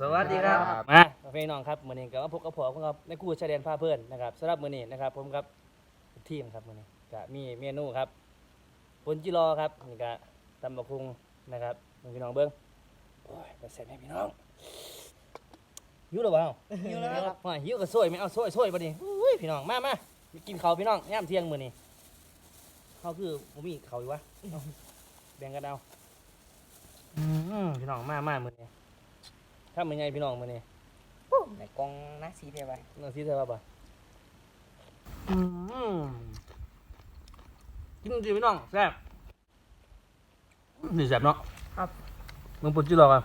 สวัสดีครับครับ มาพี่น้องครับมื้อนี้ก็มาพบกับผมครับในกู้ชายแดนพาเพื่อนนะครับสำหรับมื้อนี้นะครับ ผมครับทีมครับมื้อนี้ก็มีเมนูครับปนจิรอครับนี่ก็ตำบักคุงนะครับพี่น้องเบิ่งโอ้ยแต่แซ่บแม่พี่น้องหิวหรือเปล่าหิวแล้วครับว่าหิวก็ซวยไม่เอาซวยซวยบ่นี่อุ้ยพี่น้องมามามากินข้าวพี่น้องยามเที่ยงมื้อนี้ข้าวคือบ่มีข้าวอยู่วะเอาแบ่งกันเอาอืมพี่น้องมามามื้อนี้ ถ้ามื้อใหญ่พี่น้องมื้อนี้ในกองนะสีเดียวไปน้องซีเธอว่าบ่อืมกินดีพี่น้องแซ่บนี่แซ่บเนาะครับมึงปุ่นจืดหรอกอะ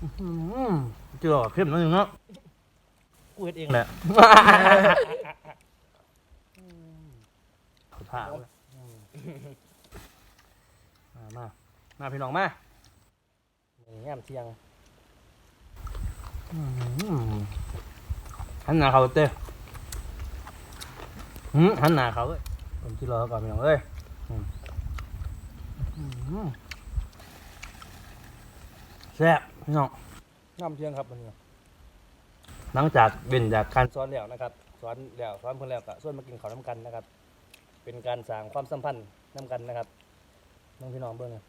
อื้อหือจืดหรอกเข้มนิดนึงเนาะกูเฮ็ดเองแหละเขาท่าเอาละอืมมามา มาพี่น้องมานี่ ยามเที่ยงอืมหันหน้าเขาเต้หืมหันหน้าเขาเอ้ยผมที่รอก่อนพี่น้องเอ้ยอืมอืมแซ่บพี่น้องน้ำเที่ยงครับวันนี้หลังจากเว้นจากการสอนแล้วนะครับสอนแล้วสอนเพิ่นแล้วก็ส่วนมากินข้าวน้ำกันนะครับ เป็นการสร้างความสัมพันธ์น้ำกันนะครับน้องพี่น้องเบิ่งนะ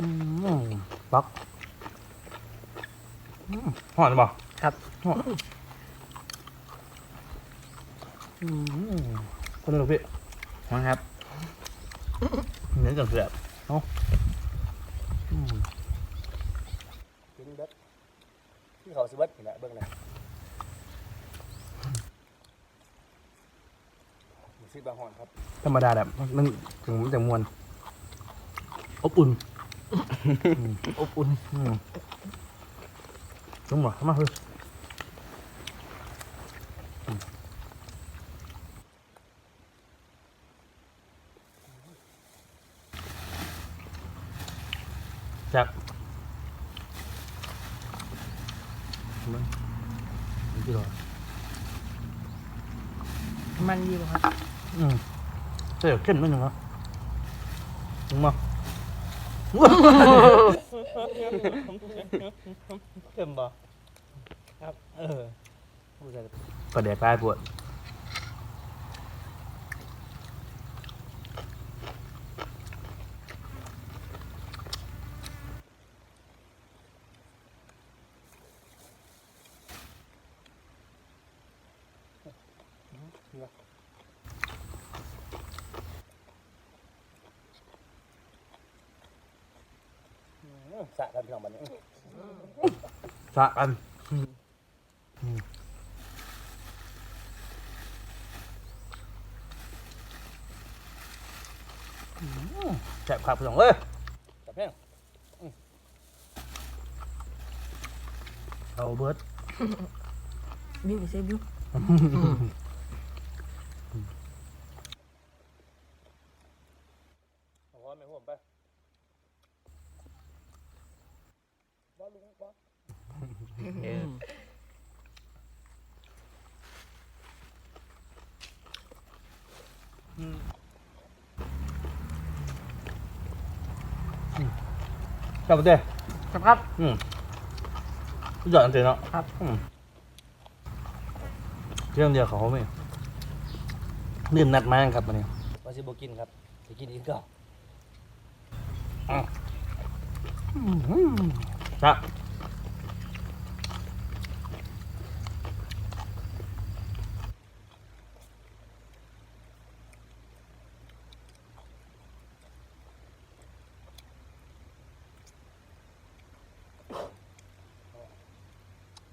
อืมอืมปักหอนบ่ครับหอนอืมคนละลูกพี่นะครับเนื้อจังเสียบเนาะอืมกินเบ็ดที่เขาสิเบ็ดนี่แหละเบิ่งนะมีซีบางหอนครับ ธรรมดาแบบมันถึงมันจะมวนอบอุ่น อบอุ่นอืมจุ่มหรอมาคือครับมันนี่กี่โลมันดีป่ะครับอืมเสียเข้มนิดนึงเหรอถึงมา เข้มบ่ครับ เออประเดี๋ยวปลายปวดสะกัน พี่น้องบัดนี้สะกันแซ่บครับพี่น้องเอ้ยแซ่บแพงอืมเอาเบิร์ด บิวไปเซบิว เอาหัวไม่ห่วงไปบ่ ลุงบ่กลับมาเต้ครับ อืมสุดยอดจริงๆเนาะครับอืมเรื่องเดียวเขาไม่ลืมนัดมาครับวันนี้ว่าสิบกินครับจะกินอีกก็อะ ครับ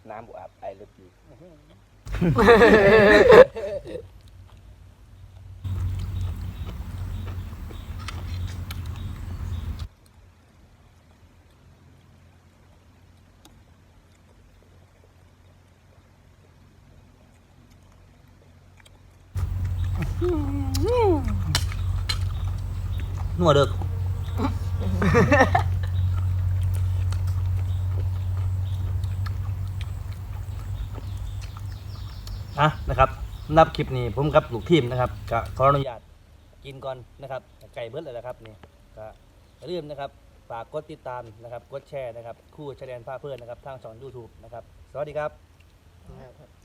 น้ำบุอาบไอรถอยู่ นัวเด็กอะนะครับสำหรับคลิปนี้ผมกับลูกทีมนะครับก็ขออนุญาตกินก่อนนะครับไก่เบิดเลยนะครับนี่ก็อย่าลืมนะครับฝฝากกดติดตามนะครับกดแชร์นะครับ คู่ชายแดนผ้าเพื่อนนะครับทางช่อง YouTube นะครับ สวัสดีครับ ครับ